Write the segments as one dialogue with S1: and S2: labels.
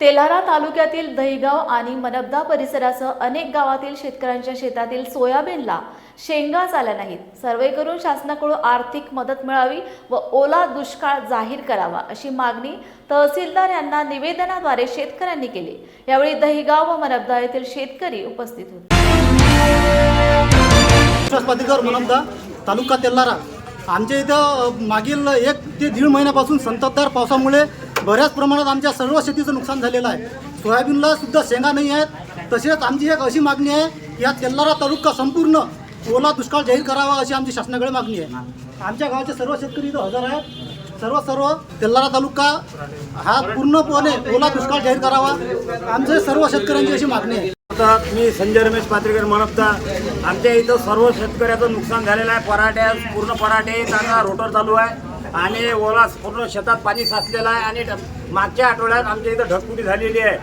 S1: तेल्हारा तालुक्यातील दहिगाव आणि मनबदा परिसरासह अनेक गावातील शेतकऱ्यांच्या शेतातील सोयाबीनला शेंगाच आल्या नाहीत. सर्वे करून शासनाकडून आर्थिक मदत मिळावी व ओला दुष्काळ जाहीर करावा अशी मागणी तहसीलदार यांना निवेदनाद्वारे शेतकऱ्यांनी केली. यावेळी दहिगाव व मनबदा येथील शेतकरी उपस्थित होते.
S2: तालुका तेलारा. आमच्या इथं मागील एक ते दीड महिन्यापासून संततधार पावसामुळे बऱ्याच प्रमाणात आमच्या सर्व शेतीचं नुकसान झालेलं आहे. सोयाबीनला सुद्धा शेंगा नाही आहेत. तसेच आमची एक अशी मागणी आहे की या तेल्लारा तालुका संपूर्ण ओला दुष्काळ जाहीर करावा अशी आमची शासनाकडे मागणी आहे. आमच्या गावाचे सर्व शेतकरी इथं हजर आहेत. सर्व सर्व तेल्लारा तालुका हा पूर्णपणे ओला दुष्काळ जाहीर करावा. आमच्या सर्व शेतकऱ्यांची अशी मागणी आहे.
S3: मी संजय रमेश पात्रेकर म्हणता आमच्या इथं सर्व शेतकऱ्याचं नुकसान झालेलं आहे. पराठ्या पूर्ण पराठे आता रोटर चालू आहे. आणि ओला पूर्ण शेतात पाणी साचलेलं आहे आणि मागच्या आठवड्यात आमच्या इथं ढगफुटी झालेली आहे.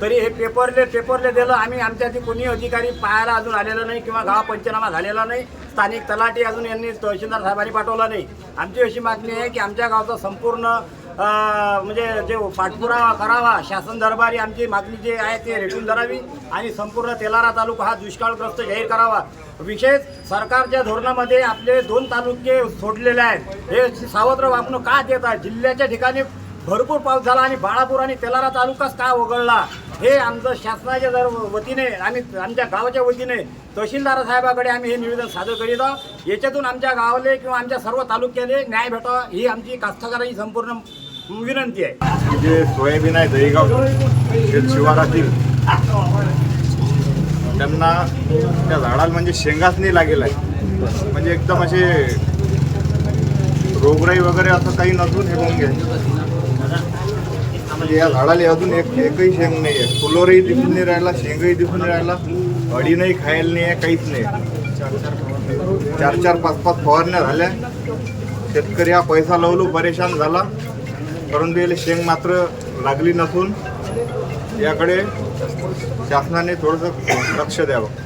S3: तरी हे पेपरले पेपरले दिलं आम्ही आमच्या इथे कोणी अधिकारी पाहायला अजून आलेला नाही किंवा गाव पंचनामा झालेला नाही. स्थानिक तलाठी अजून यांनी तहसीलदार साहेबांनी पाठवला नाही. आमची अशी मागणी आहे की आमच्या गावचा संपूर्ण म्हणजे जे पाठपुरावा करावा शासन दरबारी आमची मागणी जी आहे ती रेटून धरावी आणि संपूर्ण तेलारा तालुका हा दुष्काळग्रस्त जाहीर करावा. विशेष सरकारच्या धोरणामध्ये आपले दोन तालुके सोडलेले आहेत. हे सावत्र वागणूक का देत आहे? जिल्ह्याच्या ठिकाणी भरपूर पाऊस झाला आणि बाळापूर आणि तेलारा तालुकाच का वगळला? हे आमचं शासनाच्या दर वतीने आम्ही आमच्या गावाच्या वतीने तहसीलदार साहेबाकडे आम्ही हे निवेदन सादर करीत आहोत. याच्यातून आमच्या गावाले किंवा आमच्या सर्व तालुक्याले न्याय भेटावा. ही आमची कास्तकारांची संपूर्ण विनंती आहे.
S4: जे सोयाबीन आहे दहीगाव शेत शिवारातील. त्यांना त्या झाडाला म्हणजे शेंगाच नाही लागेल आहे. म्हणजे एकदम असे रोगराई वगैरे असं काही नसून हे होऊन घ्या म्हणजे या झाडाला अजून एक एकही शेंग नाही आहे. फुलोरही दिसून नाही राहिला शेंगही दिसून नाही राहिला. अडी नाही खायला नाही आहे काहीच नाही चार चार पाच पाच फवारण्या झाल्या. शेतकरी हा पैसा लावलो परेशान झाला. करून याला शेंग मात्र लागली नसून याकडे शासनाने थोडंसं लक्ष द्यावं.